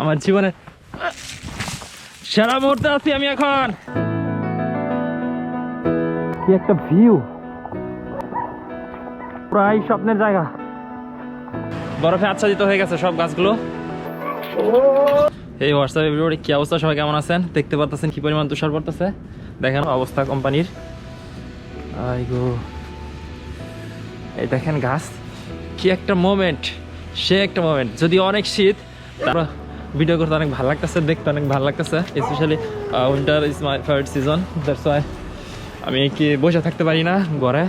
আমার জীবনে সেরা মুহূর্তে আছি আমি এখন। কি একটা ভিউ প্রায় স্বপ্নের জায়গা। বরফে আচ্ছাদিত হয়ে গেছে সব গাছগুলো। এই হোয়াটসঅ্যাপ এভিরিবডি কি অবস্থা? সবাই কেমন আছেন? দেখতে পারতেছেন কি পরিমাণ তুষার পড়তেছে? দেখেন অবস্থা কোম্পানির। I go. এই দেখেন গাছ। কি একটা মোমেন্ট সে একটা মোমেন্ট যদি অনেক শীত তারপর ভিডিও করতে অনেক ভালো লাগতেছে, দেখতে অনেক ভালো লাগতেছে specially winter is my favourite season that's why আমি কি বসে থাকতে পারি না ঘরে।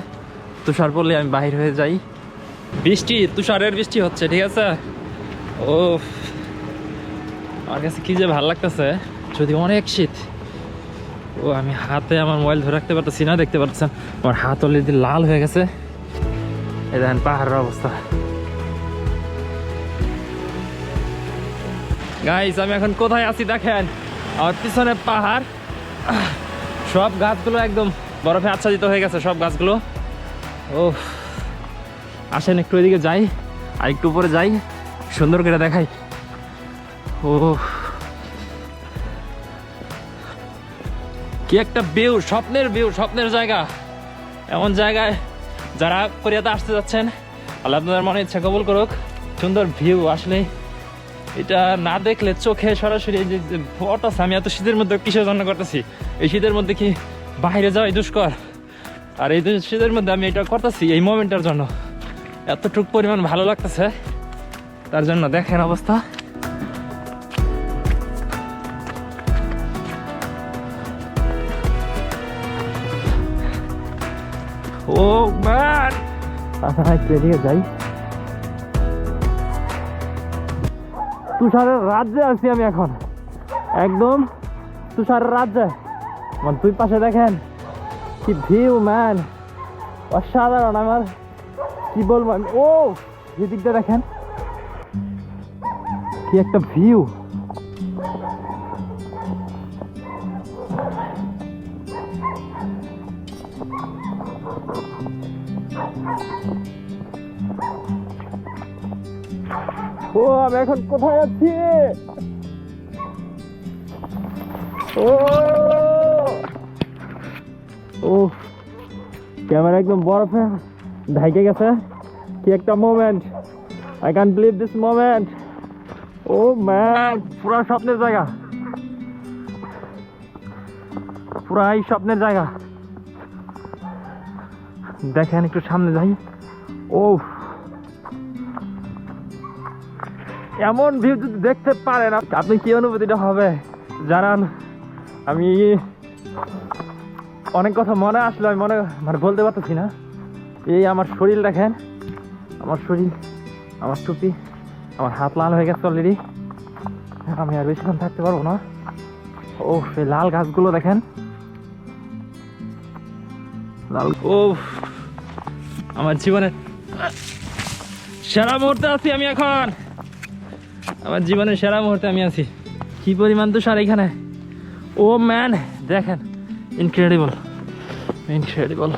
তুষার পড়লে আমি বাহির হয়ে যাই। বৃষ্টি, তুষারের বৃষ্টি হচ্ছে, ঠিক আছে? ও আমার কাছে কি যে ভালো লাগতেছে, যদি অনেক শীত। ও, আমি হাতে আমার মোবাইল ধরে রাখতে পারতেছি না, দেখতে পাচ্ছেন আমার হাত অলরেডি লাল হয়ে গেছে। এই দেখেন পাহাড়ের অবস্থা। গাইস আমি এখন কোথায় আছি দেখেন? আমার পিছনে পাহাড়। সব গাছগুলো একদম বরফে আচ্ছাদিত হয়ে গেছে, সব গাছগুলো। ও আসেন একটু এদিকে যাই, আর একটু উপরে যাই, সুন্দর করে দেখাই। ও কি একটা ভিউ স্বপ্নের ভিউ স্বপ্নের জায়গা। এমন জায়গায় যারা কোরিয়াতে আসতে যাচ্ছেন, আল্লাহ আপনাদের মনে ইচ্ছা কবুল করুক। সুন্দর ভিউ আসলে এটা না দেখলে চোখে সরাসরি এই যে ফটো আমি এত শীতের মধ্যে কিসের জন্য করতেছি? এই শীতের মধ্যে কি বাইরে যাওয়াই দুষ্কর? আর এই শীতের মধ্যে আমি এটা করতেছি এই মোমেন্টের জন্য। এতটুক পরিমাণ ভালো লাগতেছে, তার জন্য দেখেন অবস্থা। Oh man! আচ্ছা যাই। তুষারের রাজ্যে আছি আমি এখন। একদম তুষারের রাজ্যে। মানে দুই পাশে দেখেন কি ভিউ ম্যান অসাধারণ আমার। কি বলব আমি? ও, এদিকটা দেখেন। কি একটা ভিউ ও, আমি এখন কোথায় আছি? ও! ও ক্যামেরা একদম বরফে ঢাইকে গেছে। কি একটা moment I can believe this moment oh man পুরা স্বপ্নের জায়গা। পুরাই স্বপ্নের জায়গা। দেখেন একটু সামনে যাই। ও এমন ভিউ যদি দেখতে পারেন আপনি কি অনুভূতিটা হবে? জানান। আমি অনেক কথা মনে আসলো, আমি মনে মানে বলতে পারতেছি না। এই আমার শরীর দেখেন। আমার শরীর, আমার টুপি, আমার হাত লাল হয়ে গেছে অলরেডি আমি আর বেশিক্ষণ থাকতে পারব না। ও, সেই লাল গাছগুলো দেখেন। লাল ও, আমার জীবনের সেরা মুহূর্তে আছি আমি এখন। আমার জীবনের সেরা মুহূর্তে আমি আছি। কি পরিমাণ তো সার এখানে? ও ম্যান, দেখেন ইনক্রেডিবল ইনক্রেডিবল